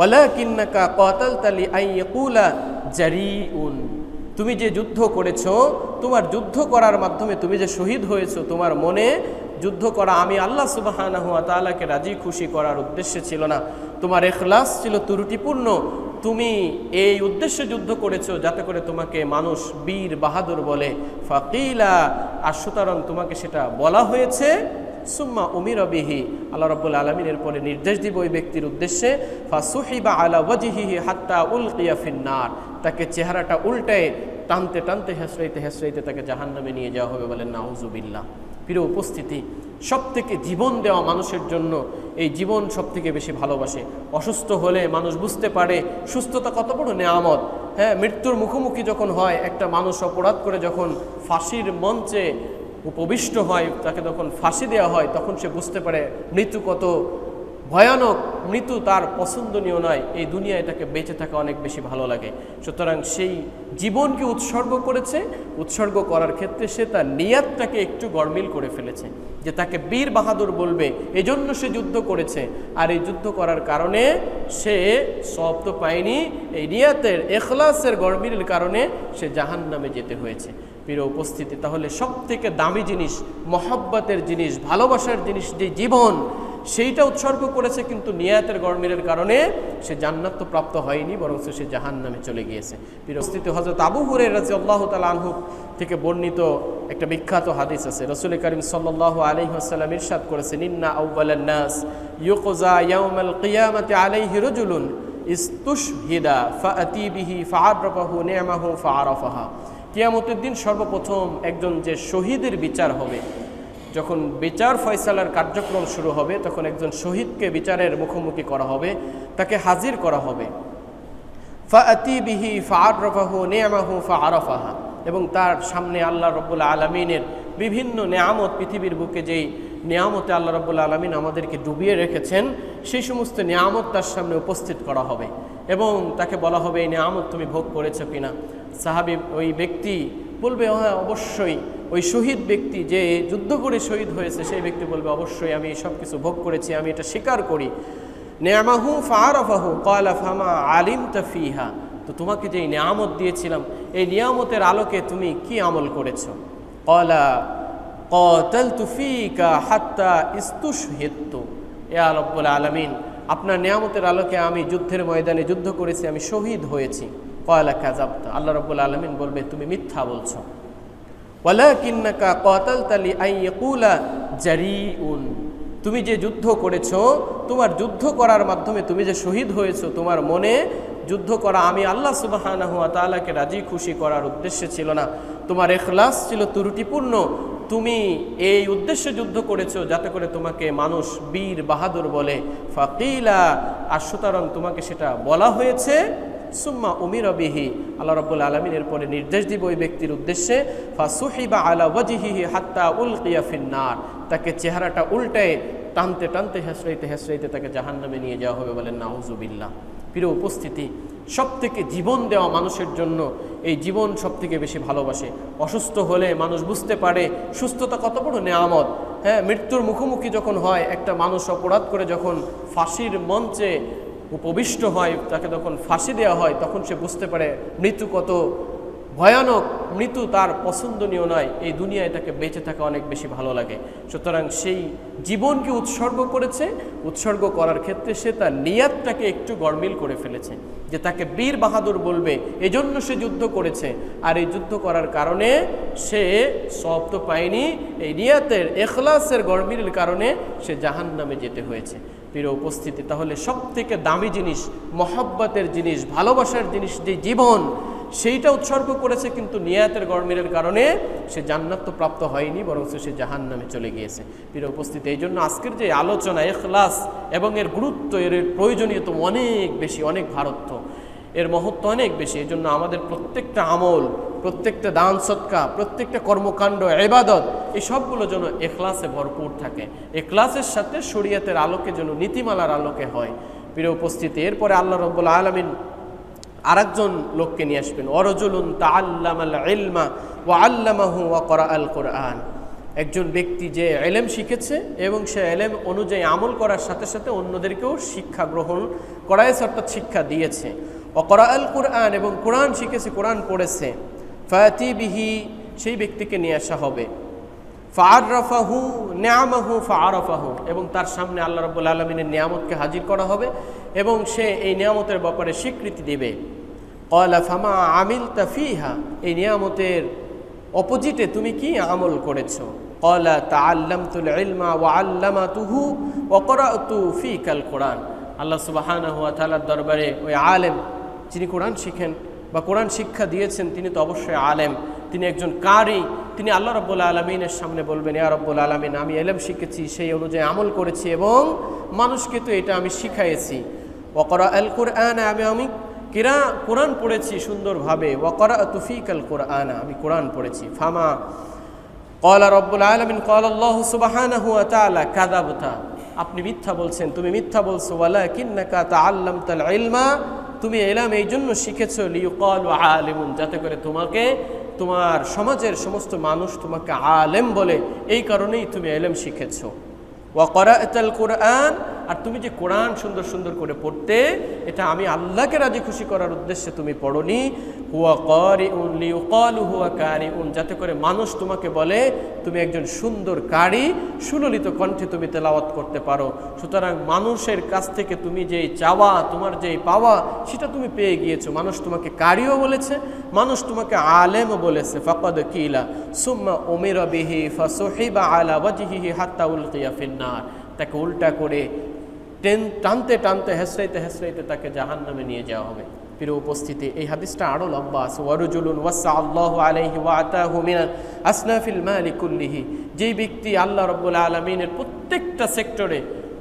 ওয়ালাকিন্নাকা কাতালতা লিআইয়াকুলা জারিউন। তুমি যে যুদ্ধ করেছ, তোমার যুদ্ধ করার মাধ্যমে তুমি যে শহীদ হয়েছো, তোমার মনে যুদ্ধ করা আমি আল্লাহ সুবহানাহু ওয়া তাআলাকে রাজি খুশি করার উদ্দেশ্যে ছিল না। তোমার এখলাস ছিল ত্রুটিপূর্ণ। তুমি এই উদ্দেশ্যে যুদ্ধ করেছ যাতে করে তোমাকে মানুষ বীর বাহাদুর বলে। ফাকিলা, আর সুতরাং তোমাকে সেটা বলা হয়েছে সুম্মা উমির বিহি। আল্লাহ রব্বুল আলমিনের পরে নির্দেশ দিব ওই ব্যক্তির উদ্দেশ্যে ফা সুহিবা আলা ওয়াজিহিহি হাত্তা উল কিয়াফিন্নার তাকে চেহারাটা উল্টায় টানতে টানতে হেসরাইতে হেসরাইতে তাকে জাহান্নামে নিয়ে যাওয়া হবে বলেন নাউজুবিল্লাহ। প্রিয় উপস্থিতি সব থেকে জীবন দেওয়া মানুষের জন্য এই জীবন সব থেকে বেশি ভালোবাসে। অসুস্থ হলে মানুষ বুঝতে পারে সুস্থতা কত বড় নেয়ামত। হ্যাঁ মৃত্যুর মুখোমুখি যখন হয়, একটা মানুষ অপরাধ করে যখন ফাঁসির মঞ্চে উপবিষ্ট হয়, তাকে যখন ফাঁসি দেওয়া হয়, তখন সে বুঝতে পারে মৃত্যু কত ভয়ানক, মৃত্যু তার পছন্দনীয় নয়। এই দুনিয়ায় তাকে বেঁচে থাকা অনেক বেশি ভালো লাগে। সুতরাং সেই জীবনকে উৎসর্গ করেছে। উৎসর্গ করার ক্ষেত্রে সে তার নিয়াতটাকে একটু গরমিল করে ফেলেছে, যে তাকে বীর বাহাদুর বলবে। এজন্য সে যুদ্ধ করেছে। আর এই যুদ্ধ করার কারণে সে সব তো পায়নি, এই নিয়াতের, এখলাসের গরমিলের কারণে সে জাহান নামে যেতে হয়েছে। প্রিয় উপস্থিতি, তাহলে সব থেকে দামি জিনিস, মহাব্বতের জিনিস, ভালোবাসার জিনিস, যে জীবন, সেইটা উৎসর্গ করেছে কিন্তু নিয়াতের গরমিলের কারণে সে জান্নাত তো প্রাপ্ত হয়নি, বরং সে জাহান নামে চলে গিয়েছে। প্রিয় উপস্থিতি হজরত আবু হুরে রাজি আল্লাহ তালা আনহু থেকে বর্ণিত একটা বিখ্যাত হাদিস আছে। রসুল করিম সাল্লাহ আলহি আসাল্লাম ইরশাদ করেছেন, ইন্না আউ্বালান্নাস ইউকোজা ইয়াউমাল কিয়ামতি আলাইহি রজুলুন ইস্তুশহিদা ফাআতি বিহি ফাআরফাহু নি'মাহু কিয়ামতের দিন সর্বপ্রথম একজন যে শহীদের বিচার হবে, যখন বিচার ফয়সালার কার্যক্রম শুরু হবে, তখন একজন শহীদকে বিচারের মুখোমুখি করা হবে, তাকে হাজির করা হবে। ফাআতি বিহি ফারফাহু নেয়ামাহু ফা আরফাহা এবং তার সামনে আল্লাহ রব্বুল আলমিনের বিভিন্ন নেয়ামত পৃথিবীর বুকে যেই নেয়ামতে আল্লাহ রব্বুল আলমিন আমাদেরকে ডুবিয়ে রেখেছেন, সেই সমস্ত নিয়ামত তার সামনে উপস্থিত করা হবে এবং তাকে বলা হবে, এই নেয়ামত তুমি ভোগ করেছ কিনা? সাহাবি ওই ব্যক্তি বলবে হ্যাঁ অবশ্যই। ওই শহীদ ব্যক্তি যে যুদ্ধ করে শহীদ হয়েছে, সেই ব্যক্তি বলবে, অবশ্যই আমি সব কিছু ভোগ করেছি, আমি এটা স্বীকার করি। নেয়ামাহু ফারাফাহু কয়লা ফামা আলিম তফিহা তো তোমাকে যে নিয়ামত দিয়েছিলাম, এই নিয়ামতের আলোকে তুমি কি আমল করেছ? কলা কতল তুফিকা আলমিন আপনার নিয়ামতের আলোকে আমি যুদ্ধের ময়দানে যুদ্ধ করেছি, আমি শহীদ হয়েছি। কয়লা কাজাব আল্লাহ রব্বুল আলমিন বলবে, তুমি মিথ্যা বলছো। তুমি যে যুদ্ধ করেছ, তোমার যুদ্ধ করার মাধ্যমে তুমি যে শহীদ হয়েছো, তোমার মনে যুদ্ধ করা, আমি আল্লাহ সুবাহানাহু ওয়া তাআলাকে রাজি খুশি করার উদ্দেশ্যে ছিল না। তোমার এখলাস ছিল ত্রুটিপূর্ণ তুমি এই উদ্দেশ্যে যুদ্ধ করেছ যাতে করে তোমাকে মানুষ বীর বাহাদুর বলে। ফাকিলা, আর সুতরাং তোমাকে সেটা বলা হয়েছে। সুম্মা উমির বিহি। আল্লাহ রব্বুল আলমিনের পরে নির্দেশ দিব ওই ব্যক্তির উদ্দেশ্যে। ফা সুহিবা আলা ওয়াজিহি হাত্তা উল কিয়াফিন্নার তাকে চেহারাটা উল্টায় টানতে টানতে হেসরাইতে হেসরাইতে তাকে জাহান্নামে নিয়ে যাওয়া হবে বলেন নাউজুবিল্লাহ। প্রিয় উপস্থিতি সব থেকে জীবন দেওয়া মানুষের জন্য এই জীবন সব থেকে বেশি ভালোবাসে। অসুস্থ হলে মানুষ বুঝতে পারে সুস্থতা কত বড় নেয়ামত। হ্যাঁ মৃত্যুর মুখোমুখি যখন হয়, একটা মানুষ অপরাধ করে যখন ফাঁসির মঞ্চে উপবিষ্ট হয়, তাকে যখন ফাঁসি দেওয়া হয়, তখন সে বুঝতে পারে মৃত্যু কত ভয়ানক মৃত্যু তার পছন্দনীয় নয়। এই দুনিয়ায় তাকে বেঁচে থাকা অনেক বেশি ভালো লাগে। সুতরাং সেই জীবনকে উৎসর্গ করেছে। উৎসর্গ করার ক্ষেত্রে সে তার নিয়াতটাকে একটু গরমিল করে ফেলেছে। যে তাকে বীর বাহাদুর বলবে, এজন্য সে যুদ্ধ করেছে। আর এই যুদ্ধ করার কারণে সে সব তো পায়নি। এই নিয়াতের, এখলাসের গরমিলের কারণে সে জাহান নামে যেতে হয়েছে। প্রিয় উপস্থিতি, তাহলে সব থেকে দামি জিনিস, মহাব্বতের জিনিস, ভালোবাসার জিনিস, যে জীবন সেইটা উৎসর্গ করেছে কিন্তু নিয়াতের গরমিলের কারণে সে জান্নাত তো প্রাপ্ত হয়নি বরং সে জাহান নামে চলে গিয়েছে। প্রিয় উপস্থিতি, এই জন্য আজকের যে আলোচনা এখলাস এবং এর গুরুত্ব, এর প্রয়োজনীয়তা অনেক বেশি, অনেক ভারত্ব, এর মহত্ব অনেক বেশি, এই জন্য আমাদের প্রত্যেকটা আমল, প্রত্যেকটা দান সৎকা প্রত্যেকটা কর্মকাণ্ড এবাদত এই সবগুলো যেন এখলাসে ভরপুর থাকে। এখলাসের সাথে শরীয়তের আলোকে যেন নীতিমালার আলোকে হয়। প্রিয় উপস্থিতি, এরপরে আল্লাহ রব্বুল আলমিন আরেকজন লোককে নিয়ে আসবেন। অরজুলুন তা আল্লাম ইলমা ও আল্লামাহু ওয়া করা আল কোরআন। একজন ব্যক্তি যে এলেম শিখেছে এবং সে এলেম অনুযায়ী আমল করার সাথে সাথে অন্যদেরকেও শিক্ষা গ্রহণ করাইছে, অর্থাৎ শিক্ষা দিয়েছে। অকরা আল কোরআন এবং কোরআন শিখেছে, কোরআন পড়েছে। ফায়াতি বিহি, সেই ব্যক্তিকে নিয়ে আসা হবে। ফাররাফাহু নিয়ামাহু ফারফাহু এবং তার সামনে আল্লাহ রব্বুল আলমিনের নিয়ামতকে হাজির করা হবে এবং সে এই নিয়ামতের ব্যাপারে স্বীকৃতি দেবে। কলা ফামা আমিল তাফিহা এই নিয়ামতের অপোজিটে তুমি কি আমল করেছ? কলা তা আল্লামতুল ইলমা ওয়া আল্লামা তুহু ওকরাতু ফিকাল কোরআন আল্লাহ সুবাহানাহু ওয়া তাআলার দরবারে ওই আলেম, যিনি কোরআন শিখেন বা কোরআন শিক্ষা দিয়েছেন, তিনি তো অবশ্যই আলেম। তিনি একজন কারি। তিনি আল্লাহ রব্বুল আলমিনের সামনে বলবেন, ইয়া রব্বুল আলমিন, আমি এলেম শিখেছি, সেই অনুযায়ী আমল করেছি এবং মানুষকে তো এটা আমি শিখাইছি ওকরা আল কোরআন আমি আমি কিরা কোরআন পড়েছি সুন্দরভাবে। ওকরা তুফিক আল কোরআন, আমি কোরআন পড়েছি। ফামা কলা রব্বুল আলমিন কল আল্লাহ সুবাহানা হুয়া তালা কাদাবতা আপনি মিথ্যা বলছেন, তুমি মিথ্যা বলছো। ওয়ালা কিন্নাকা তা আল্লাম তাল ইলমা, তুমি এলাম এই জন্য শিখেছ লিউকল আলিমুন, যাতে করে তোমাকে, তোমার সমাজের সমস্ত মানুষ তোমাকে আলেম বলে। এই কারণেই তুমি এলেম শিখেছো। ওয়াকরা কোরআন আর তুমি যে কোরআন সুন্দর সুন্দর করে পড়তে, এটা আমি আল্লাহকে রাজি খুশি করার উদ্দেশ্যে তুমি পড়নি। হুয়া করি উন লিউ কল হুয়া কারি উন যাতে করে মানুষ তোমাকে বলে, তুমি একজন সুন্দর কারি, সুললিত কণ্ঠে তুমি তেলাওয়াত করতে পারো। সুতরাং মানুষের কাছ থেকে তুমি যেই চাওয়া, তোমার যেই পাওয়া, সেটা তুমি পেয়ে গিয়েছো। মানুষ তোমাকে কারিও বলেছে, মানুষ তোমাকে আলেমও বলেছে। ফকদ কিলা, সুম্মা ওমের বিহি ফসহিবা আলা ওয়াজহিহি হাত্তা উলকিয়া ফিন্নার। তাকে উল্টা করে টেন, টানতে টানতে, হেসরাইতে হেসরাইতে তাকে জাহান নামে নিয়ে যাওয়া হবে। প্রিয় উপস্থিতি, এই হাদিসটা আরও লম্বা আছে। ওয়ারুজুলুন ওয়াসা আল্লাহ আলাইহি ওয়া আতাহু মিন আসনাফিল মালিকুল্লিহি যেই ব্যক্তি আল্লাহ রব্বুল আলমিনের প্রত্যেকটা সেক্টরে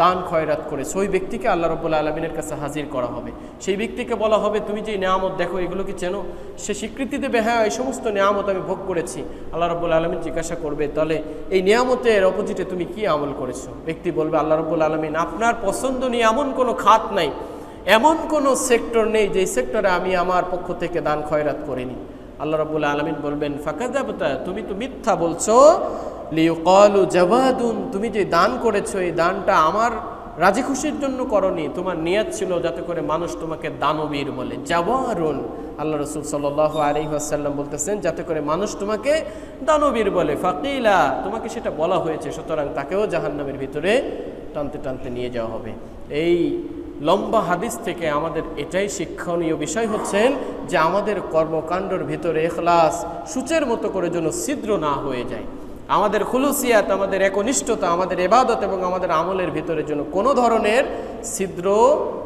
দান খয়রাত করেছে ওই ব্যক্তিকে আল্লাহ রব্বুল আলমিনের কাছে হাজির করা হবে। সেই ব্যক্তিকে বলা হবে, তুমি যে নিয়ামত দেখো, এগুলো কি চেনো? সে স্বীকৃতি দেবে হ্যাঁ এই সমস্ত নিয়ামত আমি ভোগ করেছি। আল্লাহ রব্বুল আলমিন জিজ্ঞাসা করবে, তাহলে এই নিয়ামতের অপোজিটে তুমি কি আমল করেছ? ব্যক্তি বলবে, আল্লাহ রব্বুল আলমিন, আপনার পছন্দ নিয়ে এমন কোনো খাত নাই, এমন কোনো সেক্টর নেই, যেই সেক্টরে আমি আমার পক্ষ থেকে দান খয়রাত করিনি। আল্লাহ রব্বুল আলমিন বলবেন ফাঁকা যাবতা তুমি তো মিথ্যা বলছো লিউকলু জবাদুন তুমি যে দান করেছ, এই দানটা আমার রাজি খুশির জন্য করনি। তোমার নিয়াত ছিল যাতে করে মানুষ তোমাকে দানবীর বলে। জাওয়ারুন, আল্লাহ রসুল সাল আলী আসাল্লাম বলতেছেন, যাতে করে মানুষ তোমাকে দানবীর বলে। ফাকিলা, তোমাকে সেটা বলা হয়েছে, সুতরাং তাকেও জাহান্নামের ভিতরে টানতে টানতে নিয়ে যাওয়া হবে। এই লম্বা হাদিস থেকে আমাদের এটাই শিক্ষণীয় বিষয় হচ্ছেন যে আমাদের কর্মকাণ্ডের ভিতরে এখলাস সূচের মতো করে যেন ছিদ্র না হয়ে যায়। আমাদের খুলুসিয়াত, আমাদের একনিষ্ঠতা, আমাদের এবাদত এবং আমাদের আমলের ভিতরে যেন কোনো ধরনের ছিদ্র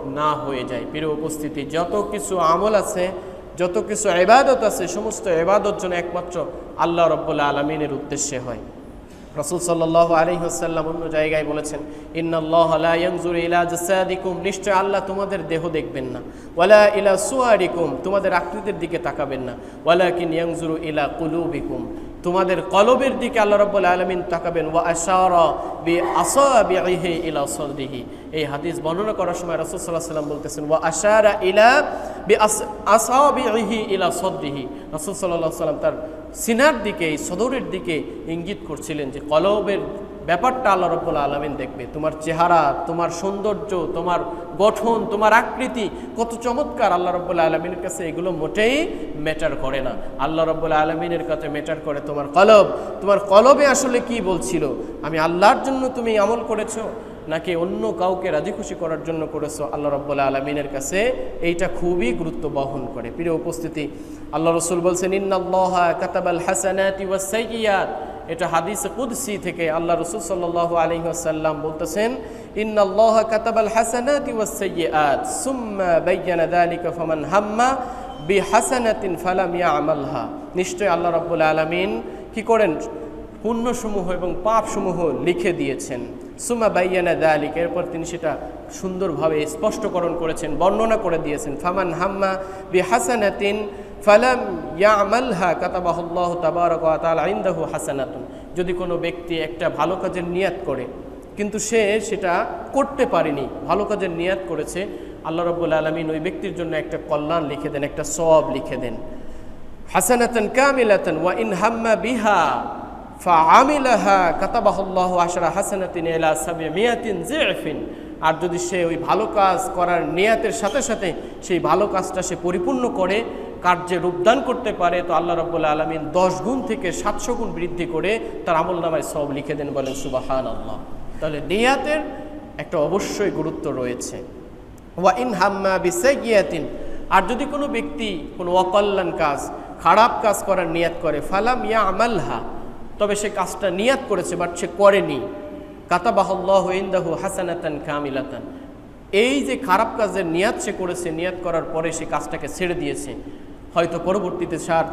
না হয়ে যায়। প্রিয় উপস্থিতি, যত কিছু আমল আছে, যত কিছু এবাদত আছে, সমস্ত এবাদত যেন একমাত্র আল্লাহ রব্বুল্লা আলমিনের উদ্দেশ্যে হয়। রসুল সাল্লাহ আলহিহাসাল্লাম অন্য জায়গায় বলেছেন ইন্নআল্লাহজুর ইলা নিশ্চয় আল্লাহ তোমাদের দেহ দেখবেন না। ওয়ালা ইলা সুয়ারিকুম তোমাদের আকৃতির দিকে তাকাবেন না। ওয়ালা কিন ইয়াংজুরু ইলা কুলুবিকুম তোমাদের কলবের দিকে আল্লাহ রব্বুল আলমিন তাকাবেন, ওয়া আশারা বি আসাবিহি ইলা সদরিহি। এই হাদিস বর্ণনা করার সময় আলাইহি সাল্লাম বলতেছেন, ওয়া আশারা ইলা বি ইলা সদরিহি। সাল্লাল্লাহু আলাইহি সাল্লাম তার সিনার দিকে, এই সদরের দিকে ইঙ্গিত করছিলেন যে কলবের ব্যাপারটা আল্লাহ রব্বুল আলমিন দেখবে। তোমার চেহারা, তোমার সৌন্দর্য, তোমার গঠন, তোমার আকৃতি কত চমৎকার আল্লাহ রব্বুল আলমিনের কাছে এগুলো মোটেই ম্যাটার করে না। আল্লাহ রব্বুল আলমিনের কাছে ম্যাটার করে তোমার কলব। তোমার কলবে আসলে কি বলছিল? আমি আল্লাহর জন্য তুমি আমল করেছ? নাকি অন্য কাউকে রাজি খুশি করার জন্য করেছ আল্লাহ রব্বুল্লা আলমিনের কাছে, এইটা খুবই গুরুত্ব বহন করে। প্রিয় উপস্থিতি, আল্লাহ রসুল বলছেন এটা হাদিস কুদসি থেকে আল্লাহ রসুল সাল্লাহ আলী আসাল্লাম বলতেছেন, ইন্নাল্লাহ কাতাবাল নিশ্চয় আল্লাহ রব্বুল আলমিন কি করেন? পুণ্যসমূহ এবং পাপসমূহ লিখে দিয়েছেন। সুমা বাইয়ানা দালিক। এরপর তিনি সেটা সুন্দরভাবে স্পষ্টকরণ করেছেন, বর্ণনা করে দিয়েছেন। ফামান হাম্মা বি হাসানাতিন ফালাম ইয়ামালহা কাতাবাহুল্লাহ তাবারক তাআলা ইনদাহু হাসানাতুন। যদি কোনো ব্যক্তি একটা ভালো কাজের নিয়াত করে, কিন্তু সে সেটা করতে পারেনি, ভালো কাজের নিয়াত করেছে, আল্লাহ রব্বুল আলমিন ওই ব্যক্তির জন্য একটা কল্যাণ লিখে দেন, একটা সব লিখে দেন। হাসানাতান কামিলাতান ওয়া ইন হাম্মা বিহা। ফা আমিলাহা কাতাবাহুল্লাহ আশরা হাসানাতিন এলা সাবে মিয়াতিন জিফিন আর যদি সে ওই ভালো কাজ করার নিয়াতের সাথে সাথে সেই ভালো কাজটা সে পরিপূর্ণ করে, কার্যে রূপদান করতে পারে, তো আল্লাহ রব্বুল আলমিন দশ গুণ থেকে সাতশো গুণ বৃদ্ধি করে তার আমল নামায় সব লিখে দেন বলেন সুবাহান আল্লাহ তাহলে নিয়াতের একটা অবশ্যই গুরুত্ব রয়েছে। ওয়া ইন হাম্মা বিসাইয়াতিন আর যদি কোনো ব্যক্তি কোনো অকল্যাণ কাজ, খারাপ কাজ করার নিয়াত করে, ফালাম ইয়া আমালহা তবে সে কাজটা নিয়াত করেছে বাট সে করেনি। কাতাবাহল্লাহ ইন্দাহু হাসানাতান কামিলাতান। এই যে খারাপ কাজের নিয়াত সে করেছে, নিয়াত করার পরে সে কাজটাকে ছেড়ে দিয়েছে। হয়তো পরবর্তীতে সার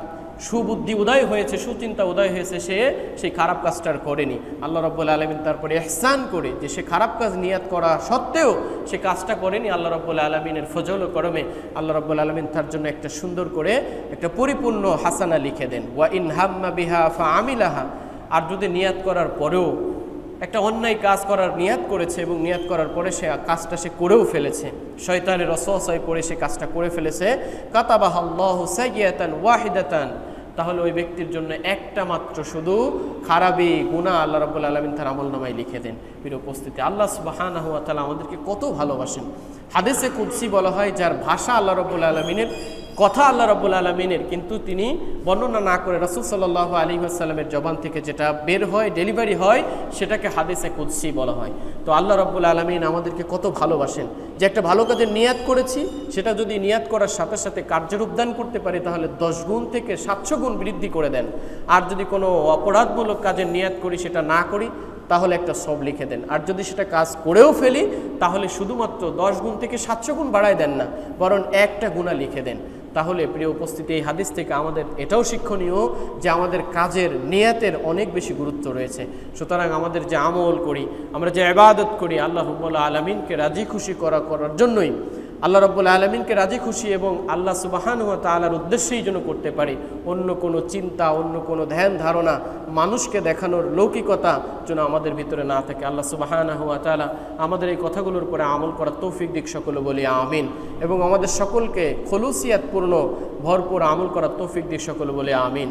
সুবুদ্ধি উদয় হয়েছে, সুচিন্তা উদয় হয়েছে, সে সেই খারাপ কাজটা আর করেনি। আল্লাহ রব্বুল আলমিন তারপরে এহসান করে যে সে খারাপ কাজ নিয়াত করা সত্ত্বেও সে কাজটা করেনি আল্লাহ রব্বুল আলমিনের ফজল ও করমে। আল্লাহ রব্বুল আলমিন তার জন্য একটা সুন্দর করে একটা পরিপূর্ণ হাসানা লিখে দেন। ওয়া ইন হাম্মা বিহা ফা আমিলাহা আর যদি নিয়াত করার পরেও একটা অন্যায় কাজ করার নিয়াত করেছে এবং নিয়াত করার পরে সে কাজটা সে করেও ফেলেছে। শয়তানের রসয় পড়ে সে কাজটা করে ফেলেছে। কাতাবাহ আল্লাহ ওয়াহিদাতান। তাহলে ওই ব্যক্তির জন্য একটা মাত্র শুধু খারাপি গুণা আল্লাহ রব্বুল আলমিন তার আমল নামায় লিখে দেন। বীর উপস্থিতি, আল্লাহ সুবাহানা হুয়া তালা আমাদেরকে কত ভালোবাসেন। হাদিসে কুদ্সি বলা হয়, যার ভাষা আল্লাহ রব্বুল আলমিনের কথা আল্লাহ রব্বুল আলমিনের, কিন্তু তিনি বর্ণনা না করে রসুল সাল্লাহ আলী আসাল্লামের জবান থেকে যেটা বের হয়, ডেলিভারি হয়, সেটাকে হাদিসে কুদ্সি বলা হয়। তো আল্লাহ রব্বুল আলমিন আমাদেরকে কত ভালোবাসেন। যে একটা ভালো কাজের নিয়াত করেছি, সেটা যদি নিয়াত করার সাথে সাথে কার্যরূপ দান করতে পারি, তাহলে দশ গুণ থেকে সাতশো গুণ বৃদ্ধি করে দেন। আর যদি কোনো অপরাধমূলক কাজের নিয়াত করি, সেটা না করি, তাহলে একটা সব লিখে দেন। আর যদি সেটা কাজ করেও ফেলি, তাহলে শুধুমাত্র দশ গুণ থেকে সাতশো গুণ বাড়ায় দেন না, বরং একটা গুণা লিখে দেন। তাহলে, প্রিয় উপস্থিতি, এই হাদিস থেকে আমাদের এটাও শিক্ষণীয় যে আমাদের কাজের নিয়াতের অনেক বেশি গুরুত্ব রয়েছে। সুতরাং আমাদের যে আমল করি, আমরা যে আবাদত করি, আল্লাহ রব্বুল্লা আলমিনকে রাজি খুশি করা, করার জন্যই আল্লাহ রব্বুল আলমিনকে রাজি, খুশি এবং আল্লাহ সুবাহান ও তালার উদ্দেশ্যেই যেন করতে পারি। অন্য কোনো চিন্তা, অন্য কোনো ধ্যান, ধারণা মানুষকে দেখানোর লৌকিকতা যেন আমাদের ভিতরে না থাকে। আল্লাহ সুবাহান হুয়া তালা আমাদের এই কথাগুলোর উপরে আমল করার তৌফিক দিক সকলে বলি, আমিন। এবং আমাদের সকলকে খলুসিয়াতপূর্ণ, ভরপুর আমল করার তৌফিক দিক সকলে বলে, আমিন।